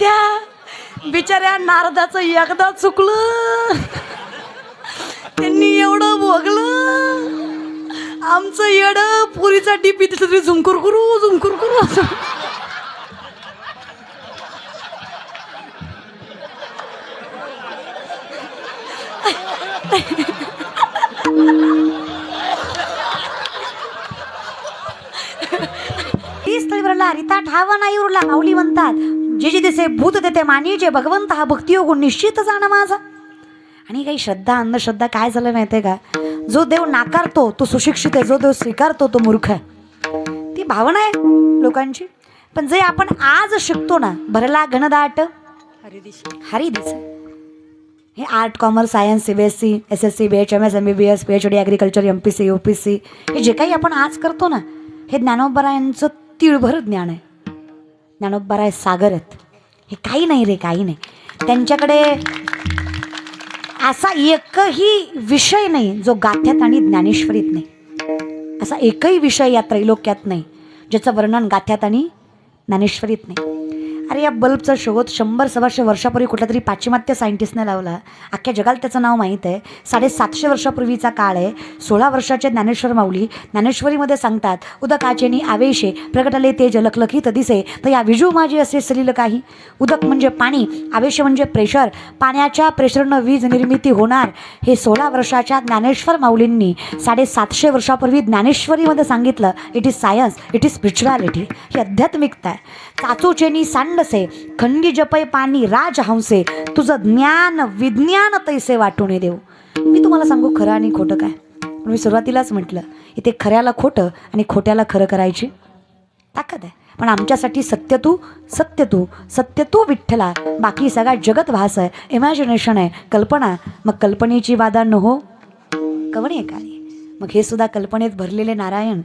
त्या बिचाऱ्या नारदाचं एकदा चुकलं. त्यांनी एवढं भोगलं. आमचं येड पुरीचा टीपी तिथं तरी झुमकुर करू. झुमकुर करू असं हरिता ठावा नाही उरला माऊली म्हणतात. जे जे दिसे भूत देते मानी जे भगवंत हा भक्तियोग निश्चित जाणं माझा. आणि काही श्रद्धा अंधश्रद्धा काय झालं माहितीये का? जो देव नाकारतो तो सुशिक्षित आहे. जो देव स्वीकारतो तो मूर्ख आहे. ती भावना आहे लोकांची. पण जे आपण आज शिकतो ना भरला घनदाट हरी दिस हे art commerce science C B S C S S C B H M S M B B S P H D agriculture M P C U P C हे जे काही आपण आज करतो ना हे ज्ञानोबरायांचं तिळभर ज्ञान आहे. ज्ञानोबराय सागर आहेत हे काही नाही रे काही नाही. त्यांच्याकडे असा एकही विषय नाही जो गाथ्यात आणि ज्ञानेश्वरीत नाही. असा एकही विषय या त्रैलोक्यात नाही ज्याचं वर्णन गाथ्यात आणि ज्ञानेश्वरीत नाही. अरे या बल्बचा शोध शंभर सव्वाशे वर्षापूर्वी कुठला तरी पाश्चिमात्य सायंटिस्टने लावला. अख्ख्या जगाला त्याचं नाव माहीत आहे. साडेसातशे वर्षापूर्वीचा काळ आहे. सोळा वर्षाचे ज्ञानेश्वर माऊली ज्ञानेश्वरीमध्ये सांगतात उदकाचेनी आवेशे प्रगटले ते जलकलखित तदिसे तर या विजू माझी असे सलील काही. उदक म्हणजे पाणी आवेश म्हणजे प्रेशर पाण्याच्या प्रेशरनं वीज निर्मिती होणार. हे सोळा वर्षाच्या ज्ञानेश्वर माऊलींनी साडेसातशे वर्षापूर्वी ज्ञानेश्वरीमध्ये सांगितलं it is science it is spirituality ही आध्यात्मिकता आहे. चाचूचेनी सांडसे खंडी जपय पाणी राजहंसे तुझं ज्ञान विज्ञान तैसे वाटून देऊ. मी तुम्हाला सांगू खरं आणि खोटं काय? पण मी सुरुवातीलाच म्हटलं इथे खऱ्याला खोटं आणि खोट्याला खरं करायची ताकद आहे. पण आमच्यासाठी सत्य तू सत्य तू सत्य तू विठ्ठला बाकी सगळा जगत भास आहे इमॅजिनेशन आहे कल्पना मग कल्पनेची बाधा न हो. कवणी आहे काय मग हे सुद्धा कल्पनेत भरलेले नारायण.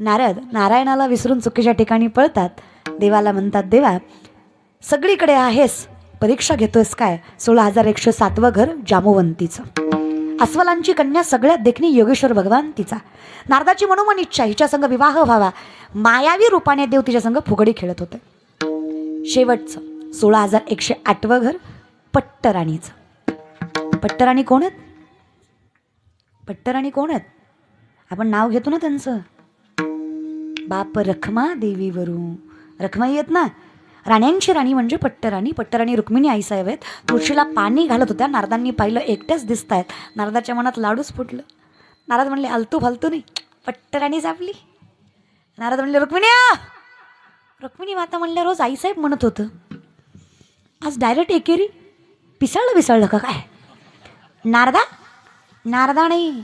नारद नारायणाला विसरून चुकीच्या ठिकाणी पळतात. देवाला म्हणतात देवा सगळीकडे आहेस. परीक्षा घेतोयस काय? सोळा हजार एकशे सातवं घर जामवंतीचं अस्वलांची कन्या सगळ्यात देखणी योगेश्वर भगवान तिचा. नारदाची मनोमन इच्छा हिच्यासंग विवाह व्हावा. मायावी रूपाने देव तिच्या संग फुगडी खेळत होते. शेवटचं सोळा हजार एकशे आठवं घर पट्टराणीचं. पट्टराणी कोण आहेत? पट्टराणी कोण आहेत? आपण नाव घेतो ना त्यांचं. बाप रखमा देवीवरू रखमाई आहेत ना? राण्यांची राणी म्हणजे पट्टराणी. पट्टराणी रुक्मिणी आईसाहेब आहेत. तुळशीला पाणी घालत होत्या. नारदांनी पाहिलं एकट्याच दिसत आहेत नारदाच्या मनात लाडूच फुटलं. नारद म्हणले आलतू फालतू नाही. पट्टराणीच आपली नारद म्हणले रुक्मिणी रुक्मिणी माता म्हणल्या रोज आईसाहेब म्हणत होतं. आज डायरेक्ट एकेरी? पिसळलं पिसळलं का काय? नारदा? नारदा नाही.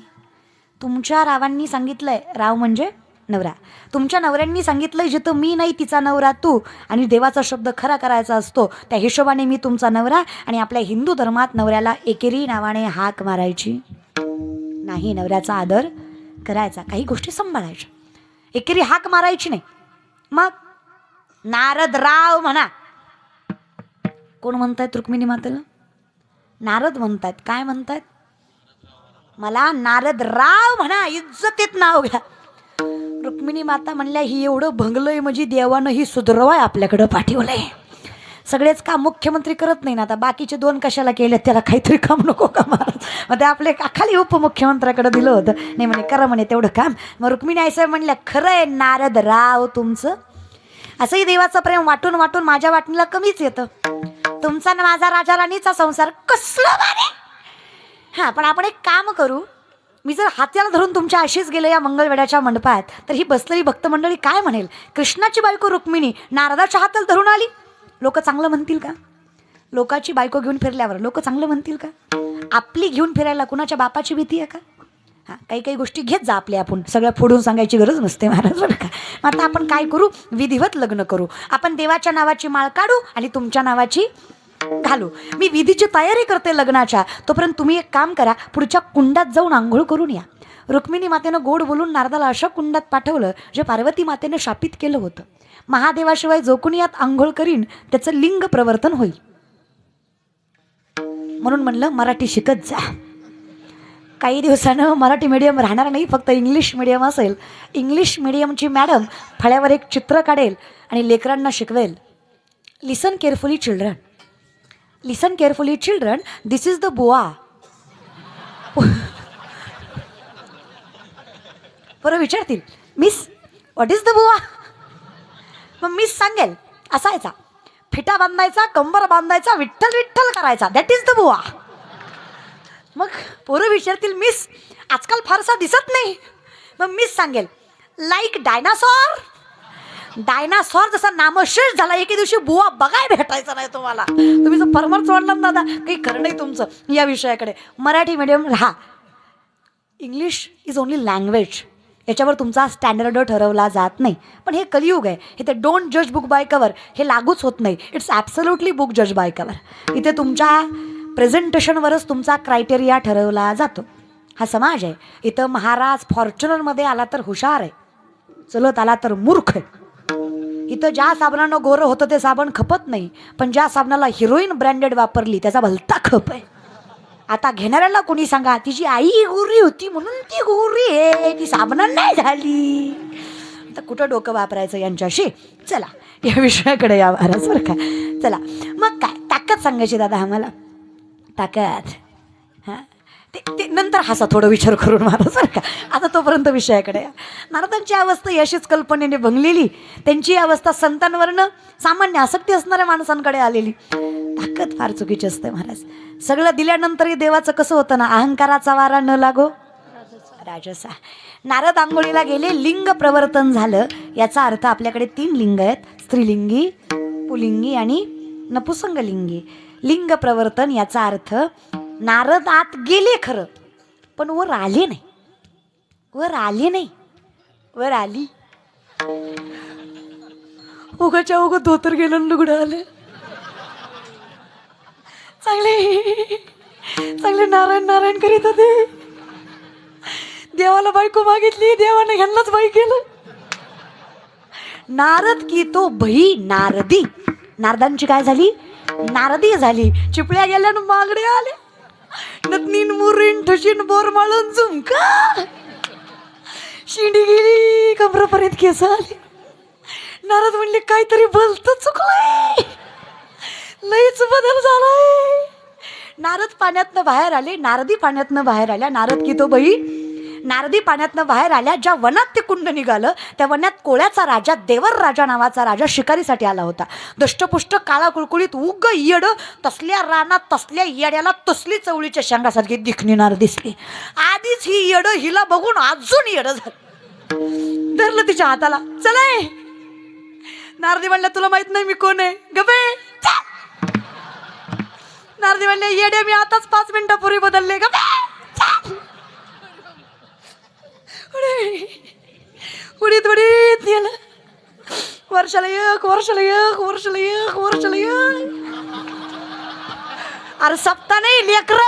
तुमच्या रावांनी सांगितलं आहे राव म्हणजे नवरा. तुमच्या नवऱ्यांनी सांगितलंय जिथं मी नाही तिचा नवरा तू. आणि देवाचा शब्द खरा करायचा असतो त्या हिशोबाने मी तुमचा नवरा आणि आपल्या हिंदू धर्मात नवऱ्याला एकेरी नावाने हाक मारायची. नाही नवऱ्याचा आदर करायचा काही गोष्टी सांभाळायच्या. एकेरी हाक मारायची नाही. मग नारद राव म्हणा. कोण म्हणतायत रुक्मिणी मातेला? नारद म्हणतायत. काय म्हणतायत? मला नारद राव म्हणा. इज्जतीत नाव घ्या. रुक्मिणी माता म्हणल्या ही एवढं भंगलं आहे म्हणजे देवानं ही सुधरवाय आपल्याकडं पाठवलंय. सगळेच काम मुख्यमंत्री करत नाही ना आता. बाकीचे दोन कशाला केले त्याला काहीतरी काम नको का महाराज? मग ते आपले खाली उपमुख्यमंत्र्याकडे दिलं होतं. नाही म्हणे करा म्हणे तेवढं काम. मग रुक्मिणी आईसाहेब म्हणल्या खरं आहे नारद राव तुमचं. असंही देवाचं प्रेम वाटून वाटून माझ्या वाटणीला कमीच येतं. तुमचा ना माझा राजा राणीचा संसार कसलं भारी? हां पण आपण एक काम करू. मी जर हात्याला धरून तुमच्या अशीच गेले या मंगळवेड्याच्या मंडपात तर ही बसलेली भक्त मंडळी काय म्हणेल? कृष्णाची बायको रुक्मिणी नारदाच्या हाताला धरून आली? लोक चांगलं म्हणतील का? लोकाची बायको घेऊन फिरल्यावर लोक चांगलं म्हणतील का? आपली घेऊन फिरायला कुणाच्या बापाची भीती आहे का? हां काही काही गोष्टी घेत जा आपल्या आपण. सगळं फोडून सांगायची गरज नसते महाराज बरं का? मग आता आपण काय करू? विधिवत लग्न करू. आपण देवाच्या नावाची माळ काढू आणि तुमच्या नावाची घालू. मी विधीची तयारी करते लग्नाच्या. तोपर्यंत तुम्ही एक काम करा पुढच्या कुंडात जाऊन आंघोळ करून या. रुक्मिणी मातेनं गोड बोलून नारदाला अशा कुंडात पाठवलं जे पार्वती मातेनं शापित केलं होतं. महादेवाशिवाय जो कोणी यात आंघोळ करीन त्याचं लिंग प्रवर्तन होईल. म्हणून म्हणलं मराठी शिकत जा. काही दिवसानं मराठी मीडियम राहणार नाही फक्त इंग्लिश मिडियम असेल. इंग्लिश मिडियमची मॅडम फळ्यावर एक चित्र काढेल आणि लेकरांना शिकवेल. Listen carefully children listen carefully children this is the बुवा बरं विचारतील. मिस व्हॉट इज द बुवा मग मिस सांगेल. असायचा. फिटा बांधायचा कंबर बांधायचा विठ्ठल विठ्ठल करायचा. दॅट इज द बुवा मग पोरं विचारतील मिस आजकाल फारसा दिसत नाही. मग मिस सांगेल लाईक डायनासॉर डायनासॉर जसा नामशेष झाला एके दिवशी बुवा बघाय भेटायचा नाही तुम्हाला. तुम्ही जर परमर सोडला ना दादा काही खरं नाही तुमचं या विषयाकडे. मराठी मिडियम राहा. इंग्लिश इज ओनली लँग्वेज याच्यावर तुमचा स्टँडर्ड ठरवला जात नाही. पण हे कलियुग आहे. हे ते डोंट जज बुक बाय कवर हे लागूच होत नाही. इट्स ॲब्सल्युटली बुक जज बाय कवर इथे तुमच्या प्रेझेंटेशनवरच तुमचा क्रायटेरिया ठरवला जातो. हा समाज आहे. इथं महाराज फॉर्च्युनरमध्ये आला तर हुशार आहे. चलत आला तर मूर्ख आहे. इथं ज्या साबणानं गोरं होतं ते साबण खपत नाही पण ज्या साबणाला हिरोईन ब्रँडेड वापरली त्याचा भलता खप आहे. आता घेणाऱ्याला कोणी सांगा तिची आई गोरी होती म्हणून ती गोरी आहे ती साबणा नाही झाली. तर कुठं डोकं वापरायचं यांच्याशी? चला या विषयाकडे या महाराज बरं का? चला मग काय ताकद सांगायची दादा आम्हाला. ताकद. ते ते नंतर हसा थोडं विचार करून महाराज सर का. आता तोपर्यंत विषयाकडे नारदांची अवस्था यशीच कल्पनेने भंगलेली. त्यांची अवस्था संतांवरनं सामान्य आसक्ती असणाऱ्या माणसांकडे आलेली. ताकद फार चुकीची असते महाराज. सगळं दिल्यानंतरही देवाचं कसं होतं ना? अहंकाराचा वारा न लागो. राजसा. नारद आंघोळीला गेले लिंग प्रवर्तन झालं. याचा अर्थ आपल्याकडे तीन लिंग आहेत. स्त्रीलिंगी पुलिंगी आणि नपुसंगलिंगी. लिंग प्रवर्तन याचा अर्थ नारद आत गेले खरं पण वर आले नाही. वर आले नाही. वर आली. उगाच्या उगं धोतर गेलं लुगडं आलं. चांगले चांगले नारायण नारायण करीत होते. देवाला बायको मागितली देवाने ह्यांनाच बाई केलं. नारद की तो भई नारदी. नारदांची काय झाली? नारदी झाली. चिपळ्या गेल्यानं मागडे आले नतनीन मुरीन ठशीन बोर माळून झुमका. शिंडी गेली कमरापर्यंत केस आले. नारद म्हणले काहीतरी भलत चुकलंय. लईच बदल झालाय. नारद पाण्यातनं बाहेर आले. नारदी पाण्यातनं बाहेर आल्या. नारद की तो बाई नारदी पाण्यातनं बाहेर आल्या ज्या वनात ते कुंड निघालं त्या वनात कोळ्याचा राजा देवर राजा नावाचा राजा शिकारीसाठी आला होता. दष्टपुष्ट काळा कुळकुळीत उग येड तसल्या रानात तसल्या येड्याला तसली चवळीच्या शेंगासारखी दिखणीणार दिसली. आधीच ही येड हिला बघून अजून येड झालं. धरलं तिच्या हाताला. चलाय नारदी म्हणलं तुला माहीत नाही मी कोण आहे. गबे नारदी म्हणले येडे मी आताच पाच मिनिटापूर्वी बदलले. गबे उडीत उडीत गेलं वर्षाला एक वर्षाला एक वर्षाला एक वर्षाला एक. अरे सप्ता नाही लेकर.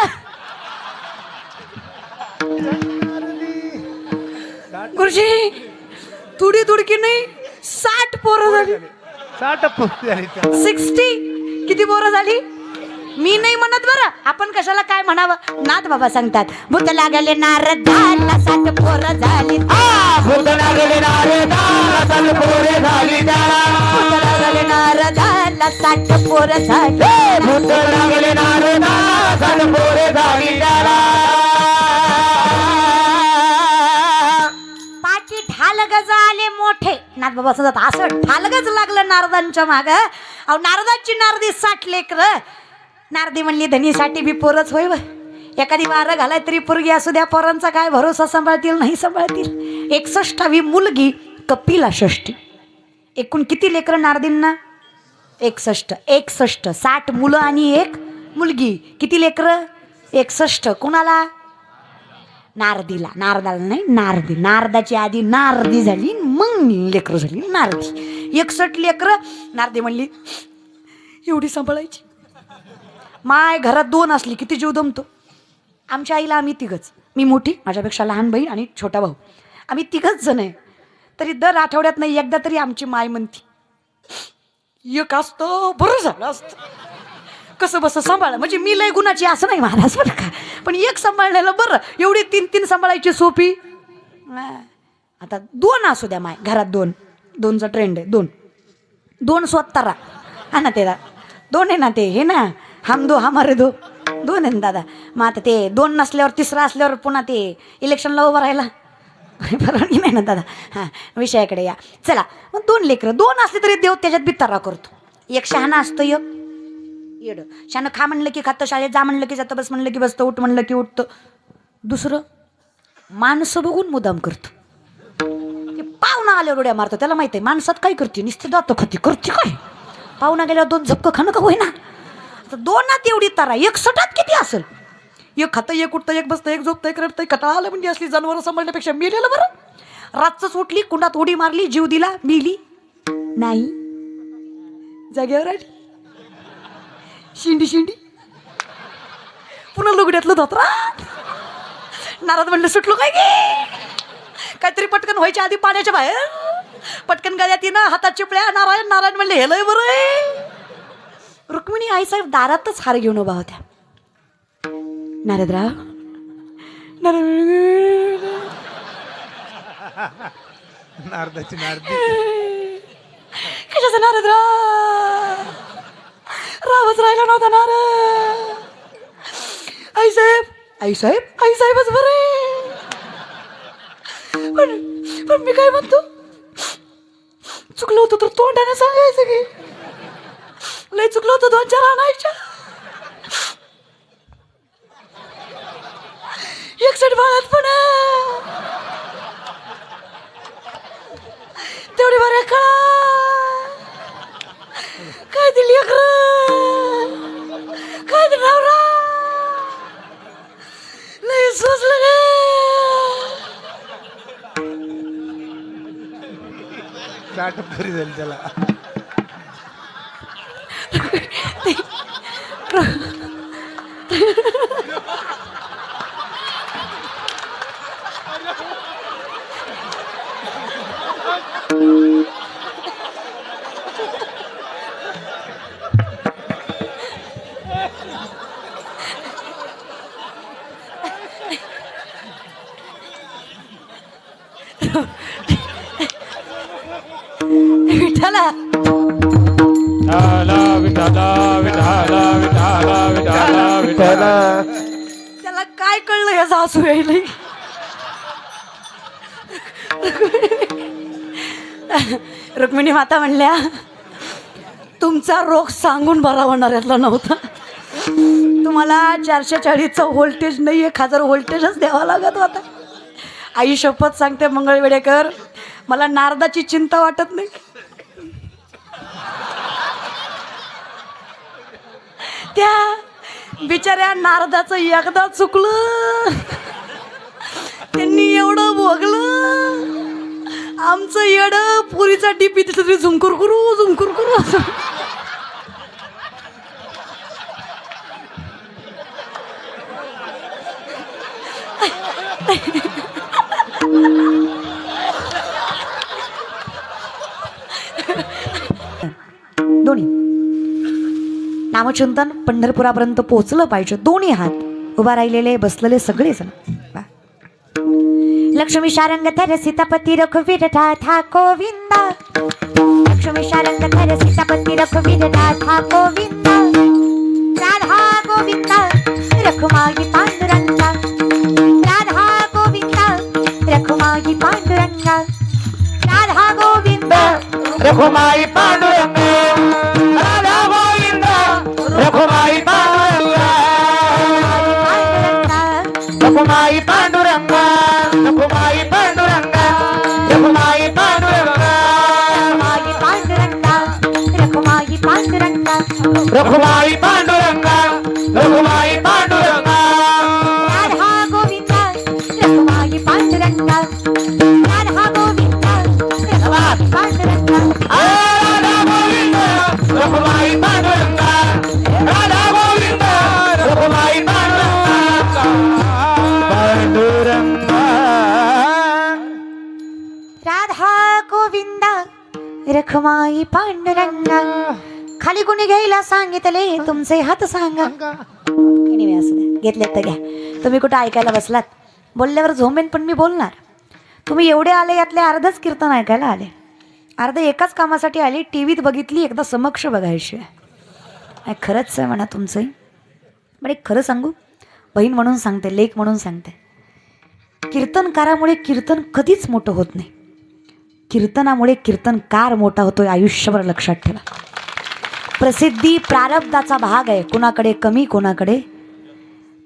गुरुजी तुडी तुडकी नाही? साठ पोरं झाली. साठ पोस्ट झाली. सिक्स्टी. किती पोरं झाली? मी नाही म्हणत बरं. आपण कशाला काय म्हणावं? नाथ बाबा सांगतात भूत लागले नारदाला साठ पोरं झाली. भूत लागले नारदाला सलपोरे झाली त्याला. भूत लागले नारदाला साठ पोरं झाली. भूत लागले नारदाला झाली. पाठी ढाल गज आले मोठे. नाथ बाबा सांगतात असं ढालगज लागलं नारदांच्या माग. अहो नारदाची नारदी साठ लेकर. नारदी म्हणली धनीसाठी बी पोरच होय व. एखादी वारं घालाय तरी पोरगी असू द्या पोरांचा काय भरोसा सांभाळतील नाही सांभाळतील. एकसष्टावी मुलगी कपिला षष्टी एकूण किती लेकरं नारदींना? एकसष्ट एकसष्ट. साठ मुलं आणि एक मुलगी. किती लेकरं? एकसष्ट. कुणाला? नारदीला. नारदाला नाही नारदी. नारदाची आधी नारदी झाली मग लेकरं झाली नारदी. एकसष्ट लेकरं. नारदी म्हणली एवढी सांभाळायची. माय घरात दोन असली किती जीव दमतो. आमच्या आईला आम्ही तिघंच. मी मोठी माझ्यापेक्षा लहान बहीण आणि छोटा भाऊ. आम्ही तिघंच जण आहे. तरी दर आठवड्यात नाही एकदा तरी आमची माय म्हणती एक असतं बरं झालं असतं. कसं बसं सांभाळ म्हणजे मी लय गुणाची असं नाही महाराज बरं का? पण एक सांभाळण्याला बरं. एवढी तीन तीन सांभाळायची सोपी. आता दोन असू द्या माय घरात दोन. दोनचा ट्रेंड आहे दोन. दोन स्वतः हा ना ते दोन आहे ना ते हे ना. हम दो हमारे दो. दोन आहे ना दादा. मग आता ते दोन नसल्यावर तिसरा असल्यावर पुन्हा ते इलेक्शनला उभं राहायला. परवानगी नाही ना दादा. हां विषयाकडे या. चला मग दोन लेकरं दोन असले तरी देव त्याच्यात बितारा करतो. एक शहाणा असतो एक येड. शानं खा म्हणलं की खातं शाळेत जा म्हणलं की जातं बस म्हणलं की बसतं उठ म्हणलं की उठतं. दुसरं माणसं बघून मुदाम करतो. पाहुणा आल्यावर उड्या मारतो. त्याला माहिती आहे माणसात काय करते? नुसते जातो खाती करते काय? पाहुणा गेल्यावर दोन झपकं खाणं का होईना? आता दोनात एवढी तारा एक सटात किती असेल? एक खातं एक उठतं एक बसतं एक झोपतं एक रडतं कटाळा आलं म्हणजे असली जनावरं सांभाळण्यापेक्षा मेलेलं बरं. रातच उठली कुंडात उडी मारली जीव दिला मिली. नाही. जागेवर आली शिंडी शिंडी. पुन्हा लुगड्यातलं धोत्रा. नाराज म्हणलं सुटलो काय गे? काहीतरी पटकन व्हायच्या आधी पाण्याच्या बाहेर. पटकन गळ्यात येणं हातात चिपळ्या नारायण नारायण म्हणले हेलय बरं रुक्मिणी आईसाहेब दारातच हार घेऊन उभा होत्या. नारदराव. नारद नारदाची नारदी. कशाचं नारदराव? रावच राहिला नव्हता नारद. आईसाहेब आईसाहेब आईसाहेबच बरे. पण पण मी काय म्हणतो? चुकलं होतं तर तोंडाने सांगायचं की. लय चुकलं होतं दोन चार आणायच्या एकसठ बाळात पण तेवढी बरे कळा काय दिली काय दिली नवरा लय सोचलं गे साठ फरी झाली त्याला no. कळलं या रुक्मिणी माता म्हणल्या तुमचा रोग सांगून बरा होणार यातला नव्हता. तुम्हाला चारशे चाळीसचा व्होल्टेज नाही एक हजार व्होल्टेजच द्यावा लागत होता. आई शपथ सांगते मंगळवेडेकर मला नारदाची चिंता वाटत नाही. त्या बिचाऱ्या नारदाचं एकदा चुकलं. त्यांनी एवढं भोगलं. आमचं येड पुरीचा टिपी तिथं तरी झुंकुर करू झुंकुर करू. असं नामचिंतन पंढरपुरापर्यंत पोहोचलं पाहिजे. दोन्ही हात उभा राहिलेले बसलेले सगळे जण. लक्ष्मी शारंग थर सीतापती रघुवीर राधा गोविंद. लक्ष्मी शारंग थर सीतापती रघुवीर राधा गोविंद. राधा गोविंद रखुमाई पांडुरंगा. राधा गोविंद रखुमाई पांडुरंगा. राधा गोविंद रखुमाई पांडुरंगा. Rukmai घ्यायला सांगितले तुमचे हात सांगा. घेतलेत तर घ्या. तुम्ही कुठं ऐकायला बसलात? बोलल्यावर झोंबेन पण मी बोलणार. तुम्ही एवढे आले यातले अर्धच कीर्तन ऐकायला आले. अर्धा एकाच कामासाठी आली टी व्हीत बघितली एकदा समक्ष बघायची आहे खरंच आहे म्हणा तुमचंही. पण एक खरं सांगू बहीण म्हणून सांगते लेख म्हणून सांगते. कीर्तनकारामुळे कीर्तन कधीच मोठं होत नाही. कीर्तनामुळे कीर्तनकार मोठा होतोय आयुष्यभर लक्षात ठेवा. प्रसिद्धी प्रारब्धाचा भाग आहे. कोणाकडे कमी कोणाकडे?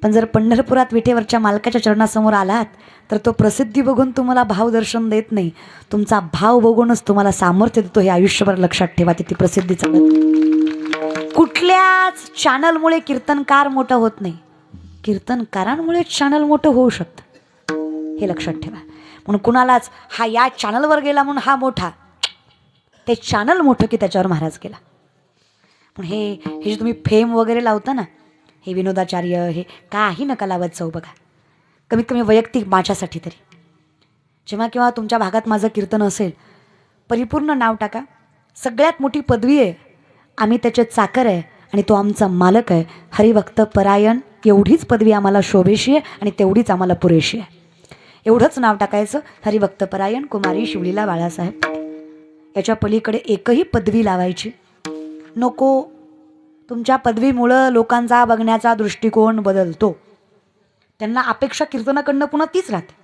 पण जर पंढरपुरात विठेवरच्या मालकाच्या चरणासमोर आलात तर तो प्रसिद्धी बघून तुम्हाला भाव दर्शन देत नाही. तुमचा भाव बघूनच तुम्हाला सामर्थ्य देतो हे आयुष्यभर लक्षात ठेवा तिथे प्रसिद्धी चालत कुठल्याच चॅनलमुळे कीर्तनकार मोठं होत नाही. कीर्तनकारांमुळे चॅनल मोठं होऊ शकतं. हे लक्षात ठेवा. म्हणून कुणालाच हा या चॅनलवर गेला म्हणून हा मोठा. ते चॅनल मोठं की त्याच्यावर महाराज गेला. पण हे हे जे तुम्ही फेम वगैरे लावता ना हे विनोदाचार्य हे काही नका लावत जाऊ बघा. कमीत कमी वैयक्तिक माझ्यासाठी तरी. जेव्हा किंवा तुमच्या भागात माझं कीर्तन असेल परिपूर्ण नाव टाका. सगळ्यात मोठी पदवी आहे. आम्ही त्याचे चाकर आहे आणि तो आमचा मालक आहे. हरिभक्त परायण एवढीच पदवी आम्हाला शोभेशी आहे आणि तेवढीच आम्हाला पुरेशी आहे. एवढंच नाव टाकायचं हरिभक्त परायण कुमारी शिवलीला बाळासाहेब. याच्या पलीकडे एकही पदवी लावायची नको. तुमच्या पदवीमुळं लोकांचा बघण्याचा दृष्टिकोन बदलतो. त्यांना अपेक्षा कीर्तनाकडनं पुन्हा तीच राहते.